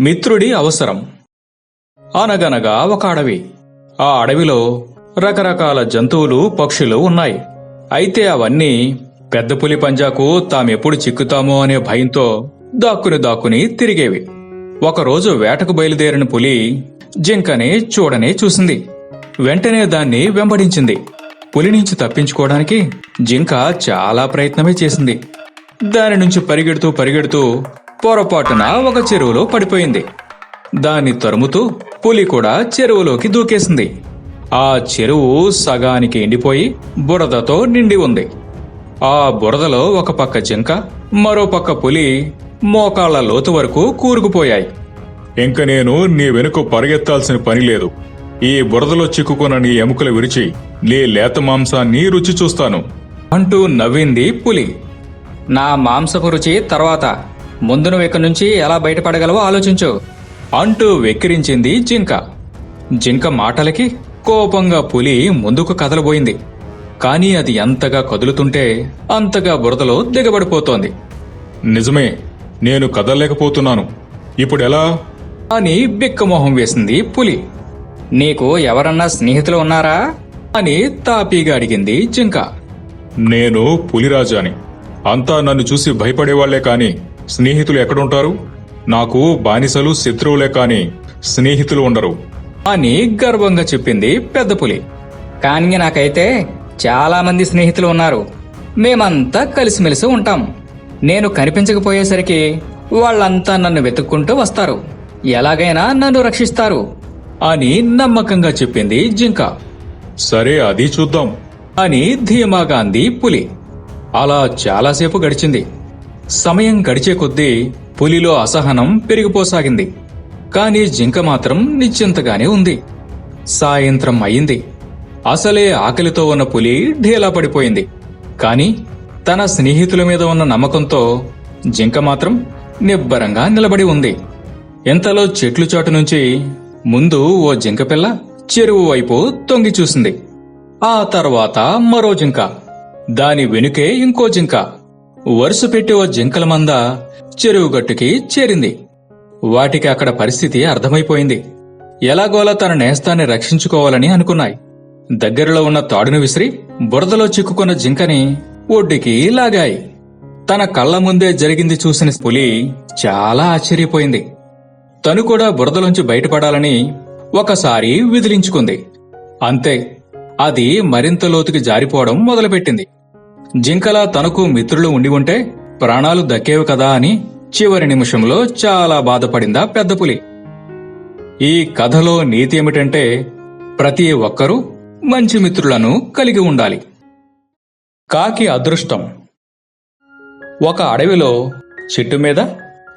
మిత్రుడి అవసరం. అనగనగా ఒక అడవి. ఆ అడవిలో రకరకాల జంతువులు పక్షులు ఉన్నాయి. అయితే అవన్నీ పెద్ద పులి పంజాకు తామెప్పుడు చిక్కుతామో అనే భయంతో దాక్కుని దాక్కుని తిరిగేవి. ఒకరోజు వేటకు బయలుదేరిన పులి జింకని చూడనే చూసింది. వెంటనే దాన్ని వెంబడించింది. పులి నుంచి తప్పించుకోవడానికి జింక చాలా ప్రయత్నమే చేసింది. దాని నుంచి పరిగెడుతూ పరిగెడుతూ పొరపాటున ఒక చెరువులో పడిపోయింది. దాన్ని తరుముతూ పులి కూడా చెరువులోకి దూకేసింది. ఆ చెరువు సగానికి ఎండిపోయి బురదతో నిండి ఉంది. ఆ బురదలో ఒక పక్క జింక మరో పక్క పులి మోకాళ్ళ లోతు వరకు కూరుకుపోయాయి. ఇంక నేను నీ వెనుక పరిగెత్తాల్సిన పని లేదు. ఈ బురదలో చిక్కుకున్న నీ ఎముకలు విరిచి నీ లేత మాంసాన్ని రుచి చూస్తాను. అంటూ నవ్వింది పులి. నా మాంసపు రుచి తర్వాత. ముందు నువ్వు ఇక్కడి నుంచి ఎలా బయటపడగలవో ఆలోచించు. అంటూ వెక్కిరించింది జింక. జింక మాటలకి కోపంగా పులి ముందుకు కదలబోయింది. కానీ అది ఎంతగా కదులుతుంటే అంతగా బురదలో దిగబడిపోతోంది. నిజమే నేను కదలలేకపోతున్నాను. ఇప్పుడెలా అని బిక్కమొహం వేసింది పులి. నీకు ఎవరన్నా స్నేహితులు ఉన్నారా? అని తాపీగా అడిగింది జింక. నేను పులిరాజాని. అంతా నన్ను చూసి భయపడేవాళ్ళే కాని స్నేహితులు ఎక్కడుంటారు? నాకు బానిసలు శత్రువులే కాని స్నేహితులు ఉండరు. అని గర్వంగా చెప్పింది పెద్ద పులి. కానీ నాకైతే చాలా మంది స్నేహితులు ఉన్నారు. మేమంతా కలిసిమెలిసి ఉంటాం. నేను కనిపించకపోయేసరికి వాళ్ళంతా నన్ను వెతుక్కుంటూ వస్తారు. ఎలాగైనా నన్ను రక్షిస్తారు అని నమ్మకంగా చెప్పింది జింక. సరే అది చూద్దాం. అని ధీమాగా అంది పులి. అలా చాలాసేపు గడిచింది. సమయం గడిచే కొద్దీ పులిలో అసహనం పెరిగిపోసాగింది. కాని జింక మాత్రం నిశ్చింతగానే ఉంది. సాయంత్రం అయింది. అసలే ఆకలితో ఉన్న పులి ఢీలా పడిపోయింది. కాని తన స్నేహితుల మీద ఉన్న నమ్మకంతో జింక మాత్రం నిబ్బరంగా నిలబడి ఉంది. ఇంతలో చెట్లు చాటు నుంచి ముందు ఓ జింక పిల్ల చెరువు వైపు తొంగి చూసింది. ఆ తర్వాత మరో జింక. దాని వెనుకే ఇంకో జింక. వరుస పెట్టి ఓ జింకల మంద చెరువు గట్టుకి చేరింది. వాటికి అక్కడ పరిస్థితి అర్థమైపోయింది. ఎలాగోలా తన నేస్తాన్ని రక్షించుకోవాలని అనుకున్నాయి. దగ్గరలో ఉన్న తాడును విసిరి బురదలో చిక్కుకున్న జింకని ఒడ్డుకి లాగాయి. తన కళ్ళ ముందే జరిగింది చూసిన పులి చాలా ఆశ్చర్యపోయింది. తను కూడా బురదలోంచి బయటపడాలని ఒకసారి విదిలించుకుంది. అంతే అది మరింత లోతుకి జారిపోవడం మొదలుపెట్టింది. జింకలా తనకు మిత్రులు ఉండి ఉంటే ప్రాణాలు దక్కేవి కదా అని చివరి నిమిషంలో చాలా బాధపడిందా పెద్ద పులి. ఈ కథలో నీతి ఏమిటంటే ప్రతి ఒక్కరూ మంచి మిత్రులను కలిగి ఉండాలి. కాకి అదృష్టం. ఒక అడవిలో చెట్టు మీద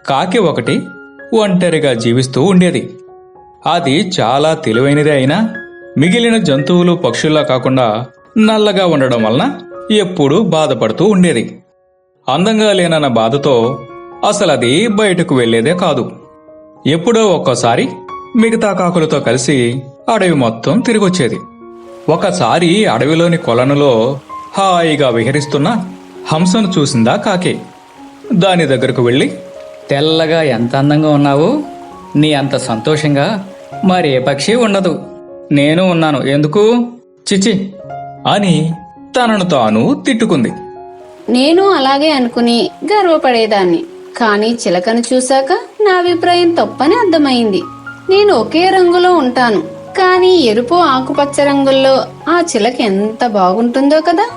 కాకి ఒకటి ఒంటరిగా జీవిస్తూ ఉండేది. అది చాలా తెలివైనదే అయినా మిగిలిన జంతువులు పక్షుల్లా కాకుండా నల్లగా ఉండడం వలన ఎప్పుడూ బాధపడుతూ ఉండేది. అందంగా లేనన్న బాధతో అసలు అది బయటకు వెళ్ళేదే కాదు. ఎప్పుడో ఒక్కోసారి మిగతా కాకులతో కలిసి అడవి మొత్తం తిరిగొచ్చేది. ఒకసారి అడవిలోని కొలనులో హాయిగా విహరిస్తున్న హంసను చూసిందా కాకి. దాని దగ్గరకు వెళ్ళి తెల్లగా ఎంత అందంగా ఉన్నావు? నీ అంత సంతోషంగా మరే పక్షి ఉండదు. నేను ఉన్నాను. ఎందుకు? చిచి అని తనను తాను తిట్టుకుంది. నేను అలాగే అనుకుని గర్వపడేదాన్ని. కానీ చిలకను చూశాక నా అభిప్రాయం తప్పని అర్థమైంది. నేను ఒకే రంగులో ఉంటాను. కానీ ఎరుపు ఆకుపచ్చ రంగుల్లో ఆ చిలక ఎంత బాగుంటుందో కదా?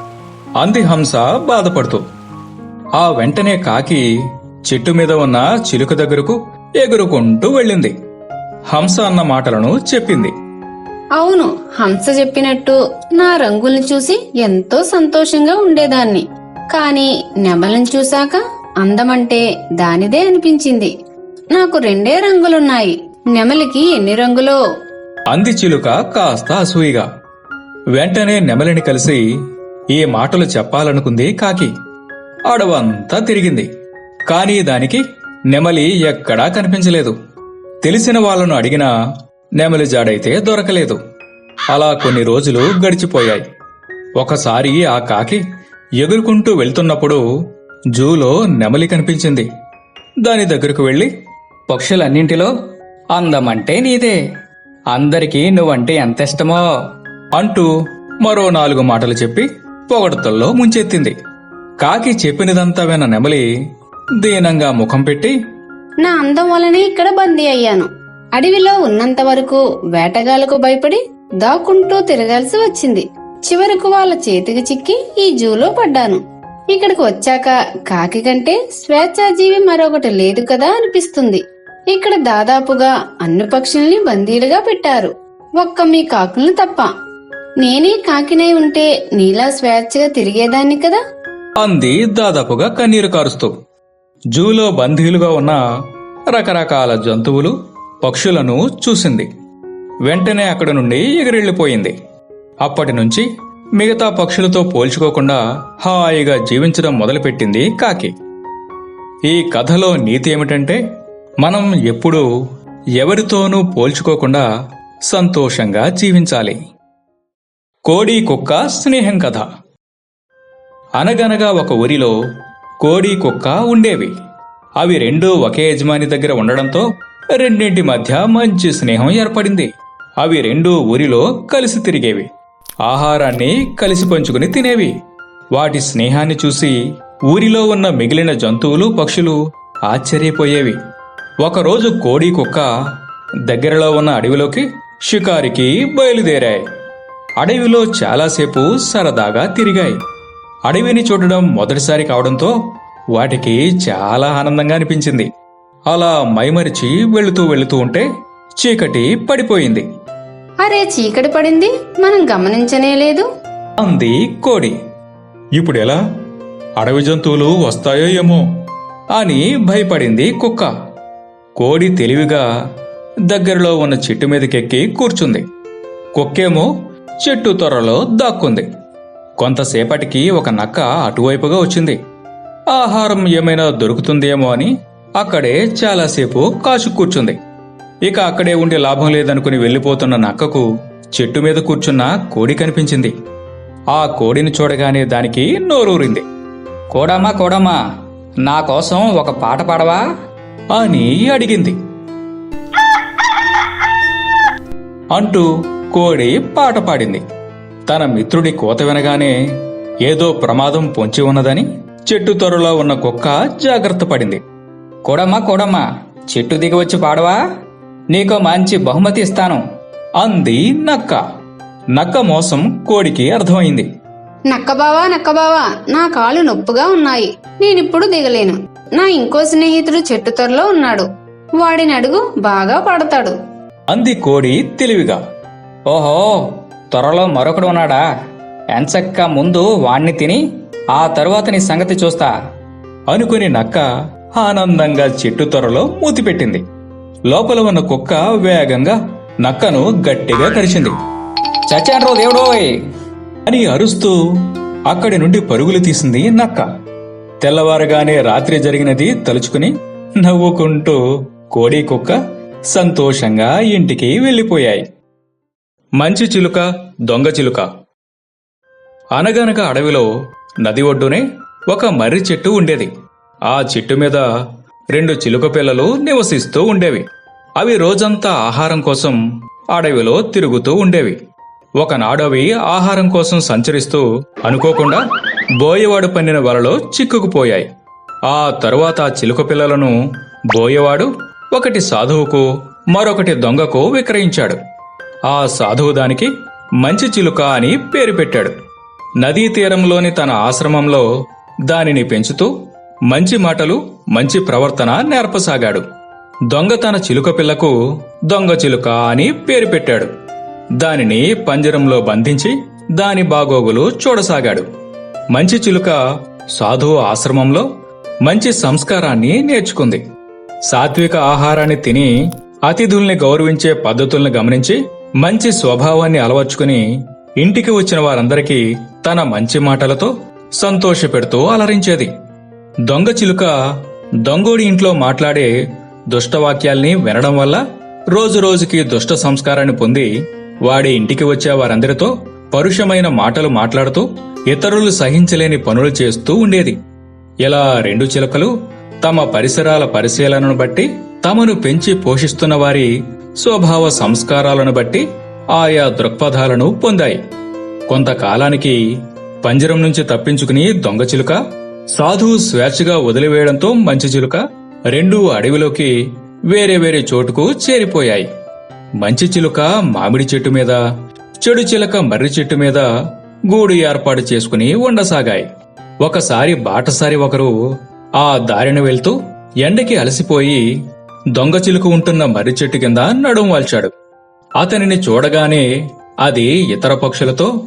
అంది హంస బాధపడుతూ. ఆ వెంటనే కాకి చెట్టు మీద ఉన్న చిలుక దగ్గరకు ఎగురుకుంటూ వెళ్ళింది. హంస అన్న మాటలను చెప్పింది. అవును హంస చెప్పినట్టు నా రంగుల్ని చూసి ఎంతో సంతోషంగా ఉండేదాన్ని. కానీ నెమలను చూశాక అందమంటే దానిదే అనిపించింది. నాకు రెండే రంగులున్నాయి. నెమలికి ఎన్ని రంగులో? అంది చిలుక కాస్త అసూయిగా. వెంటనే నెమలిని కలిసి ఈ మాటలు చెప్పాలనుకుంది కాకి. అడవంతా తిరిగింది. కానీ దానికి నెమలి ఎక్కడా కనిపించలేదు. తెలిసిన వాళ్ళను అడిగినా నెమలి జాడైతే దొరకలేదు. అలా కొన్ని రోజులు గడిచిపోయాయి. ఒకసారి ఆ కాకి ఎగురుకుంటూ వెళ్తున్నప్పుడు జూలో నెమలి కనిపించింది. దాని దగ్గరకు వెళ్ళి పక్షులన్నింటిలో అందమంటే నీదే. అందరికీ నువ్వంటే ఎంత ఇష్టమో అంటూ మరో నాలుగు మాటలు చెప్పి పొగడతల్లో ముంచెత్తింది. కాకి చెప్పినదంతా విన్న నెమలి దీనంగా ముఖం పెట్టి నా అందం వలనే ఇక్కడ బందీ అయ్యాను. అడవిలో ఉన్నంత వరకు వేటగాళ్ళకు భయపడి దాక్కుంటూ తిరగాల్సి వచ్చింది. చివరకు వాళ్ళ చేతికి చిక్కి ఈ జూలో పడ్డాను. ఇక్కడికి వచ్చాక కాకి కంటే స్వేచ్ఛాజీవి మరొకటి లేదు కదా అనిపిస్తుంది. ఇక్కడ దాదాపుగా అన్ని పక్షుల్ని బందీలుగా పెట్టారు. ఒక్క మీ కాకుల్ని తప్ప. నేనే కాకినై ఉంటే నీలా స్వేచ్ఛగా తిరిగేదాన్ని కదా? అంది దాదాపుగా కన్నీరు కారుస్తూ. జూలో బందీలుగా ఉన్న రకరకాల జంతువులు పక్షులను చూసింది. వెంటనే అక్కడ నుండి ఎగిరెళ్ళిపోయింది. అప్పటి నుంచి మిగతా పక్షులతో పోల్చుకోకుండా హాయిగా జీవించడం మొదలుపెట్టింది కాకి. ఈ కథలో నీతి ఏమిటంటే మనం ఎప్పుడూ ఎవరితోనూ పోల్చుకోకుండా సంతోషంగా జీవించాలి. కోడి కుక్క స్నేహం కథ. అనగనగా ఒక ఊరిలో కోడి కుక్క ఉండేవి. అవి రెండూ ఒకే యజమాని దగ్గర ఉండడంతో రెండింటి మధ్య మంచి స్నేహం ఏర్పడింది. అవి రెండూ ఊరిలో కలిసి తిరిగేవి. ఆహారాన్ని కలిసి పంచుకుని తినేవి. వాటి స్నేహాన్ని చూసి ఊరిలో ఉన్న మిగిలిన జంతువులు పక్షులు ఆశ్చర్యపోయేవి. ఒకరోజు కోడి కుక్క దగ్గరలో ఉన్న అడవిలోకి షికారికి బయలుదేరాయి. అడవిలో చాలాసేపు సరదాగా తిరిగాయి. అడవిని చూడడం మొదటిసారి కావడంతో వాటికి చాలా ఆనందంగా అనిపించింది. అలా మైమరిచి వెళుతూ వెళుతూ ఉంటే చీకటి పడిపోయింది. అరే చీకటి పడింది? మనం గమనించనే లేదు. అంది కోడి. ఇప్పుడు ఎలా? అడవి జంతువులు వస్తాయో ఏమో అని భయపడింది కుక్క. కోడి తెలివిగా దగ్గరలో ఉన్న చెట్టు మీదకెక్కి కూర్చుంది. కుక్కేమో చెట్టు త్వరలో దాక్కుంది. కొంతసేపటికి ఒక నక్క అటువైపుగా వచ్చింది. ఆహారం ఏమైనా దొరుకుతుందేమో అని అక్కడే చాలాసేపు కాచు కూర్చుంది. ఇక అక్కడే ఉండే లాభం లేదనుకుని వెళ్ళిపోతున్న నక్కకు చెట్టు మీద కూర్చున్న కోడి కనిపించింది. ఆ కోడిని చూడగానే దానికి నోరూరింది. కోడమ్మా కోడమ్మా నా కోసం ఒక పాట పాడవా? అని అడిగింది. అంటూ కోడి పాట పాడింది. తన మిత్రుడి కోత వినగానే ఏదో ప్రమాదం పొంచి ఉన్నదని చెట్టు త్వరలో ఉన్న కుక్క జాగ్రత్త పడింది. కోడమ్మా కోడమ్మా చెట్టు దిగి వచ్చి పాడవా? నీకో మంచి బహుమతి ఇస్తాను. అంది నక్క. నక్క మోసం కోడికి అర్థమైంది. నక్కబావా నక్కబావా నా కాళ్ళు నొప్పుగా ఉన్నాయి. నేనిప్పుడు దిగలేను. నా ఇంకో స్నేహితుడు చెట్టు త్వరలో ఉన్నాడు. వాడిని అడుగు బాగా పడతాడు. అంది కోడి తెలివిగా. ఓహో త్వరలో మరొకడు ఉన్నాడా? ఎంచక్క ముందు వాణ్ణి తిని ఆ తరువాత నీ సంగతి చూస్తా. అనుకుని నక్క ఆనందంగా చెట్టు త్వరలో మూతిపెట్టింది. లోపల ఉన్న కుక్క వేగంగా నక్కను గట్టిగా కరిచింది. చచ్చాన్రో దేవుడోయ్! అని అరుస్తూ అక్కడి నుండి పరుగులు తీసింది నక్క. తెల్లవారగానే రాత్రి జరిగినది తలుచుకుని నవ్వుకుంటూ కోడి కుక్క సంతోషంగా ఇంటికి వెళ్ళిపోయాయి. మంచి చిలుక దొంగ చిలుక. అనగనక అడవిలో నది ఒడ్డునే ఒక మర్రి చెట్టు ఉండేది. ఆ చెట్టు మీద రెండు చిలుక పిల్లలు నివసిస్తూ ఉండేవి. అవి రోజంతా ఆహారం కోసం అడవిలో తిరుగుతూ ఉండేవి. ఒకనాడు అవి ఆహారం కోసం సంచరిస్తూ అనుకోకుండా బోయవాడు పన్నిన వలలో చిక్కుకుపోయాయి. ఆ తరువాత ఆ చిలుక పిల్లలను బోయవాడు ఒకటి సాధువుకు మరొకటి దొంగకు విక్రయించాడు. ఆ సాధువు దానికి మంచి చిలుక అని పేరు పెట్టాడు. నదీ తీరంలోని తన ఆశ్రమంలో దానిని పెంచుతూ మంచి మాటలు మంచి ప్రవర్తన నేర్పసాగాడు. దొంగ తన చిలుక పిల్లకు దొంగ చిలుక అని పేరు పెట్టాడు. దానిని పంజరంలో బంధించి దాని బాగోగులు చూడసాగాడు. మంచి చిలుక సాధువు ఆశ్రమంలో మంచి సంస్కారాన్ని నేర్చుకుంది. సాత్విక ఆహారాన్ని తిని అతిథుల్ని గౌరవించే పద్ధతుల్ని గమనించి మంచి స్వభావాన్ని అలవర్చుకుని ఇంటికి వచ్చిన వారందరికీ తన మంచి మాటలతో సంతోషపెడుతూ అలరించేది. దొంగ చిలుక దొంగోడి ఇంట్లో మాట్లాడే దుష్టవాక్యాల్ని వినడం వల్ల రోజు రోజుకి దుష్ట సంస్కారాన్ని పొంది వాడి ఇంటికి వచ్చే వారందరితో పరుషమైన మాటలు మాట్లాడుతూ ఇతరులు సహించలేని పనులు చేస్తూ ఉండేది. ఇలా రెండు చిలుకలు తమ పరిసరాల పరిశీలనను బట్టి తమను పెంచి పోషిస్తున్న వారి స్వభావ సంస్కారాలను బట్టి ఆయా దృక్పథాలను పొందాయి. కొంతకాలానికి పంజరం నుంచి తప్పించుకుని దొంగ చిలుక సాధువు స్వేచ్ఛగా వదిలివేయడంతో మంచి చిలుక రెండూ అడవిలోకి వేరే వేరే చోటుకు చేరిపోయాయి. మంచి చిలుక మామిడి చెట్టు మీద చెడు చిలుక మర్రి చెట్టు మీద గూడు ఏర్పాటు చేసుకుని ఉండసాగాయి. ఒకసారి బాటసారి ఒకరు ఆ దారిన వెళ్తూ ఎండకి అలసిపోయి దొంగ చిలుక ఉంటున్న మర్రి చెట్టు కింద నడుం వాల్చాడు. అతనిని చూడగానే అది ఇతర పక్షులతో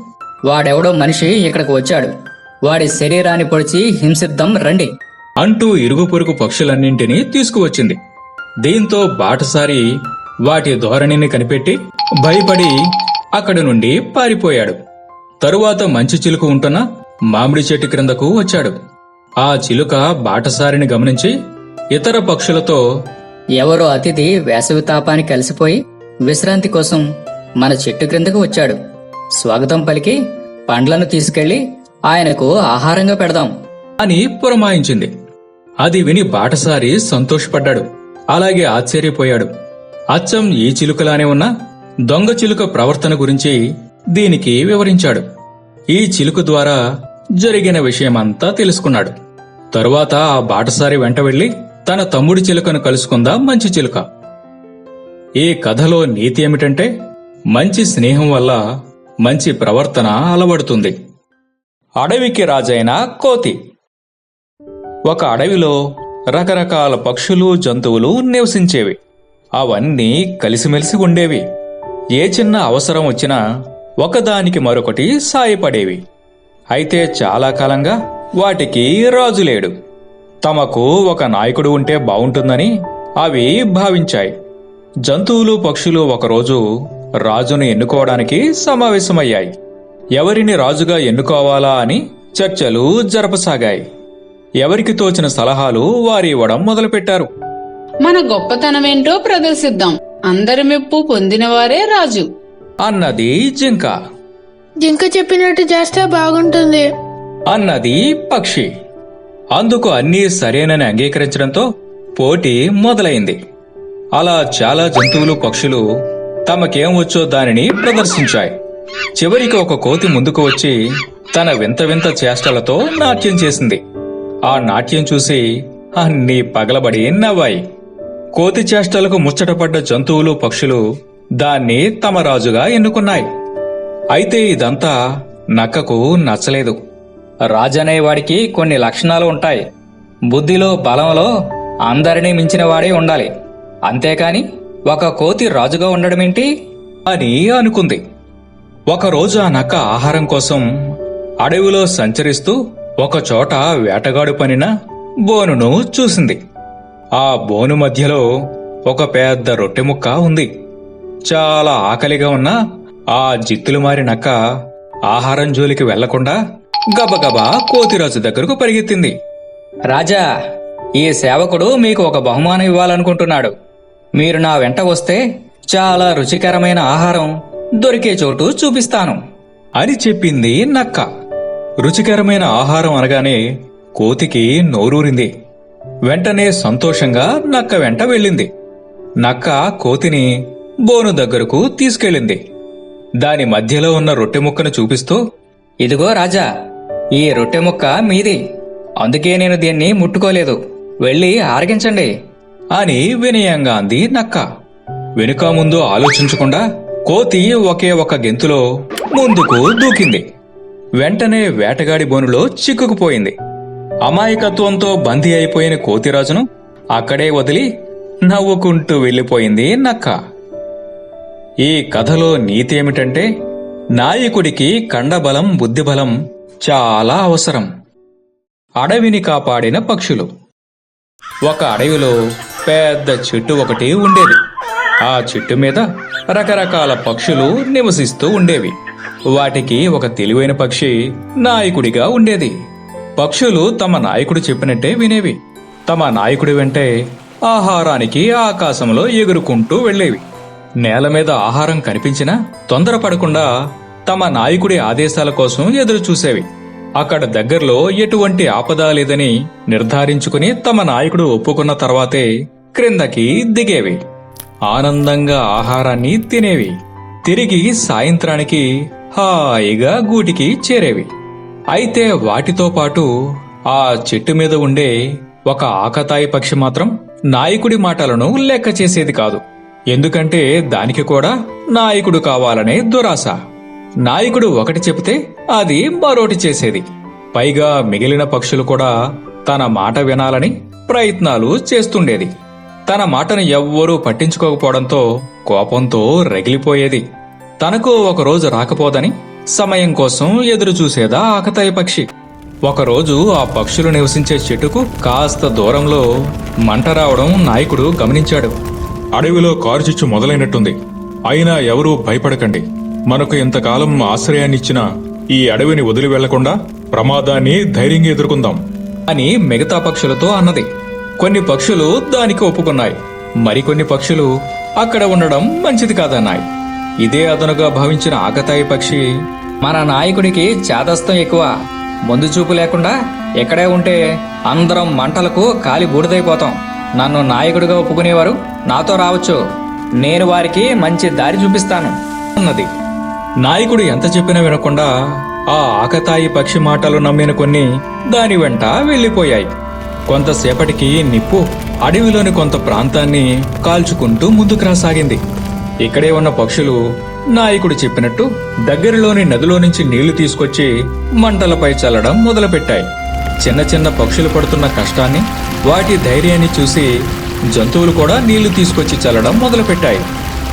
వాడెవడో మనిషి ఇక్కడికి వచ్చాడు. వాడి శరీరాన్ని పొడిచి హింసిద్దాం రండి. అంటూ ఇరుగు పొరుగు పక్షులన్నింటినీ తీసుకువచ్చింది. దీంతో బాటసారి వాటి ధోరణిని కనిపెట్టి భయపడి అక్కడి నుండి పారిపోయాడు. తరువాత మంచి చిలుక ఉంటున్న మామిడి చెట్టు క్రిందకు వచ్చాడు. ఆ చిలుక బాటసారిని గమనించి ఇతర పక్షులతో ఎవరో అతిథి వేసవి తాపానికి కలిసిపోయి విశ్రాంతి కోసం మన చెట్టు క్రిందకు వచ్చాడు. స్వాగతం పలికి పండ్లను తీసుకెళ్ళి ఆయనకు ఆహారంగా పెడదాం. అని పురమాయించింది. అది విని బాటసారి సంతోషపడ్డాడు. అలాగే ఆశ్చర్యపోయాడు. అచ్చం ఈ చిలుకలానే ఉన్న దొంగ చిలుక ప్రవర్తన గురించి దీనికి వివరించాడు. ఈ చిలుక ద్వారా జరిగిన విషయమంతా తెలుసుకున్నాడు. తరువాత ఆ బాటసారి వెంట వెళ్ళి తన తమ్ముడి చిలుకను కలుసుకుందా మంచి చిలుక. ఈ కథలో నీతి ఏమిటంటే మంచి స్నేహం వల్ల మంచి ప్రవర్తన అలవడుతుంది. అడవికి రాజైన కోతి. ఒక అడవిలో రకరకాల పక్షులు జంతువులు నివసించేవి. అవన్నీ కలిసిమెలిసి ఉండేవి. ఏ చిన్న అవసరం వచ్చినా ఒకదానికి మరొకటి సాయపడేవి. అయితే చాలా కాలంగా వాటికి రాజు లేడు. తమకు ఒక నాయకుడు ఉంటే బావుంటుందని అవి భావించాయి. జంతువులు పక్షులు ఒకరోజు రాజును ఎన్నుకోవడానికి సమావేశమయ్యాయి. ఎవరిని రాజుగా ఎన్నుకోవాలా అని చర్చలు జరపసాగాయి. ఎవరికి తోచిన సలహాలు వారి ఇవ్వడం మొదలుపెట్టారు. మన గొప్పతనమేంటో ప్రదర్శిద్దాం. అందరి మెప్పు పొందినవారే రాజు. అన్నది జింక. జింక చెప్పినట్టు చేస్తే బాగుంటుంది. అన్నది పక్షి. అందుకు అన్నీ సరేనని అంగీకరించడంతో పోటీ మొదలైంది. అలా చాలా జంతువులు పక్షులు తమకేం వచ్చో దానిని ప్రదర్శించాయి. చివరికి ఒక కోతి ముందుకు వచ్చి తన వింత వింత చేష్టలతో నాట్యం చేసింది. ఆ నాట్యం చూసి అన్నీ పగలబడి నవ్వాయి. కోతి చేష్టలకు ముచ్చటపడ్డ జంతువులు పక్షులు దాన్ని తమ రాజుగా ఎన్నుకున్నాయి. అయితే ఇదంతా నక్కకు నచ్చలేదు. రాజనేవాడికి కొన్ని లక్షణాలు ఉంటాయి. బుద్ధిలో బలంలో అందరినీ మించిన వాడే ఉండాలి. అంతేకాని ఒక కోతి రాజుగా ఉండడమేంటి? అని అనుకుంది. ఒకరోజు ఆ నక్క ఆహారం కోసం అడవిలో సంచరిస్తూ ఒకచోట వేటగాడు పనిన బోనును చూసింది. ఆ బోను మధ్యలో ఒక పెద్ద రొట్టె ముక్క ఉంది. చాలా ఆకలిగా ఉన్న ఆ జిత్తులు మారినక్క ఆహారం జోలికి వెళ్ళకుండా గబగబా కోతిరాజు దగ్గరకు పరిగెత్తింది. రాజా ఈ సేవకుడు మీకు ఒక బహుమానం ఇవ్వాలనుకుంటున్నాడు. మీరు నా వెంట వస్తే చాలా రుచికరమైన ఆహారం దొరికే చోటు చూపిస్తాను. అని చెప్పింది నక్క. రుచికరమైన ఆహారం అనగానే కోతికి నోరూరింది. వెంటనే సంతోషంగా నక్క వెంట వెళ్ళింది. నక్క కోతిని బోను దగ్గరకు తీసుకెళ్ళింది. దాని మధ్యలో ఉన్న రొట్టె ముక్కను చూపిస్తూ ఇదిగో రాజా ఈ రొట్టె ముక్క మీది. అందుకే నేను దీన్ని ముట్టుకోలేదు. వెళ్ళి ఆరగించండి. అని వినయంగా అంది నక్క. వెనుక ముందు ఆలోచించకుండా కోతి ఒకే ఒక గెంతులో ముందుకు దూకింది. వెంటనే వేటగాడి బోనులో చిక్కుకుపోయింది. అమాయకత్వంతో బందీ అయిపోయిన కోతిరాజును అక్కడే వదిలి నవ్వుకుంటూ వెళ్ళిపోయింది నక్క. ఈ కథలో నీతి ఏమిటంటే నాయకుడికి కండబలం బుద్ధిబలం చాలా అవసరం. అడవిని కాపాడిన పక్షులు. ఒక అడవిలో పెద్ద చెట్టు ఒకటి ఉండేది. ఆ చెట్టు మీద రకరకాల పక్షులు నివసిస్తూ ఉండేవి. వాటికి ఒక తెలివైన పక్షి నాయకుడిగా ఉండేది. పక్షులు తమ నాయకుడు చెప్పినట్టే వినేవి. తమ నాయకుడి వెంటే ఆహారానికి ఆకాశంలో ఎగురుకుంటూ వెళ్ళేవి. నేల మీద ఆహారం కనిపించినా తొందరపడకుండా తమ నాయకుడి ఆదేశాల కోసం ఎదురు చూసేవి అక్కడ దగ్గరలో ఎటువంటి ఆపద లేదని నిర్ధారించుకుని తమ నాయకుడు ఒప్పుకున్న తర్వాతే క్రిందకి దిగేవి. ఆనందంగా ఆహారాన్ని తినేవి. తిరిగి సాయంత్రానికి హాయిగా గూటికి చేరేవి. అయితే వాటితో పాటు ఆ చెట్టు మీద ఉండే ఒక ఆకతాయి పక్షి మాత్రం నాయకుడి మాటలను లెక్క చేసేది కాదు. ఎందుకంటే దానికి కూడా నాయకుడు కావాలనే దురాశ. నాయకుడు ఒకటి చెబితే అది మరోటి చేసేది. పైగా మిగిలిన పక్షులు కూడా తన మాట వినాలని ప్రయత్నాలు చేస్తుండేది. తన మాటను ఎవ్వరూ పట్టించుకోకపోవడంతో కోపంతో రగిలిపోయేది. తనకు ఒక రోజు రాకపోదని సమయం కోసం ఎదురు చూసేదా ఆకతాయి పక్షి. ఒకరోజు ఆ పక్షులు నివసించే చెట్టుకు కాస్త దూరంలో మంట రావడం నాయకుడు గమనించాడు. అడవిలో కారుచిచ్చు మొదలైనట్టుంది. అయినా ఎవరూ భయపడకండి. మనకు ఇంతకాలం ఆశ్రయాన్నిచ్చిన ఈ అడవిని వదిలి వెళ్ళకుండా ప్రమాదాన్ని ధైర్యంగా ఎదుర్కొందాం. అని మిగతా పక్షులతో అన్నది. కొన్ని పక్షులు దానికి ఒప్పుకున్నాయి. మరికొన్ని పక్షులు అక్కడ ఉండడం మంచిది కాదన్నాయి. ఇదే అదనుగా భావించిన ఆకతాయి పక్షి మన నాయకుడికి చాదస్తం ఎక్కువ. ముందు చూపు లేకుండా ఇక్కడే ఉంటే అందరం మంటలకు కాలి బూడిదైపోతాం. నన్ను నాయకుడిగా ఒప్పుకునేవారు నాతో రావచ్చు. నేను వారికి మంచి దారి చూపిస్తాను అన్నది. నాయకుడు ఎంత చెప్పినా వినకుండా ఆ ఆకతాయి పక్షి మాటలు నమ్మిన కొన్ని దాని వెంట వెళ్ళిపోయాయి. కొంతసేపటికి నిప్పు అడవిలోని కొంత ప్రాంతాన్ని కాల్చుకుంటూ ముందుకు రాసాగింది. ఇక్కడే ఉన్న పక్షులు నాయకుడు చెప్పినట్టు దగ్గరలోని నదిలో నుంచి నీళ్ళు తీసుకొచ్చి మంటలపై చల్లడం మొదలుపెట్టాయి. చిన్న చిన్న పక్షులు పడుతున్న కష్టాన్ని వాటి ధైర్యాన్ని చూసి జంతువులు కూడా నీళ్ళు తీసుకొచ్చి చల్లడం మొదలుపెట్టాయి.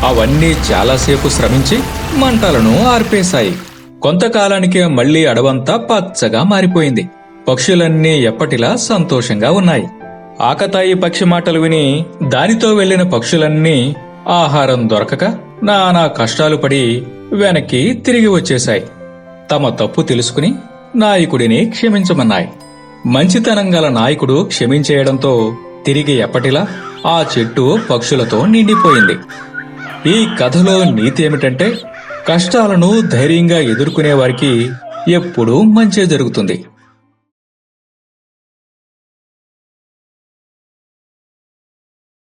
అవన్నీ చాలాసేపు శ్రమించి మంటలను ఆర్పేశాయి. కొంతకాలానికే మళ్ళీ అడవంతా పచ్చగా మారిపోయింది. పక్షులన్నీ ఎప్పటిలా సంతోషంగా ఉన్నాయి. ఆకతాయి పక్షి మాటలు విని దానితో వెళ్ళిన పక్షులన్నీ ఆహారం దొరకక నానా కష్టాలు పడి వెనక్కి తిరిగి వచ్చేశాయి. తమ తప్పు తెలుసుకుని నాయకుడిని క్షమించమన్నాయి. మంచితనం గల నాయకుడు క్షమించేయడంతో తిరిగి ఎప్పటిలా ఆ చెట్టు పక్షులతో నిండిపోయింది. ఈ కథలో నీతి ఏమిటంటే కష్టాలను ధైర్యంగా ఎదుర్కొనే వారికి ఎప్పుడూ మంచే జరుగుతుంది.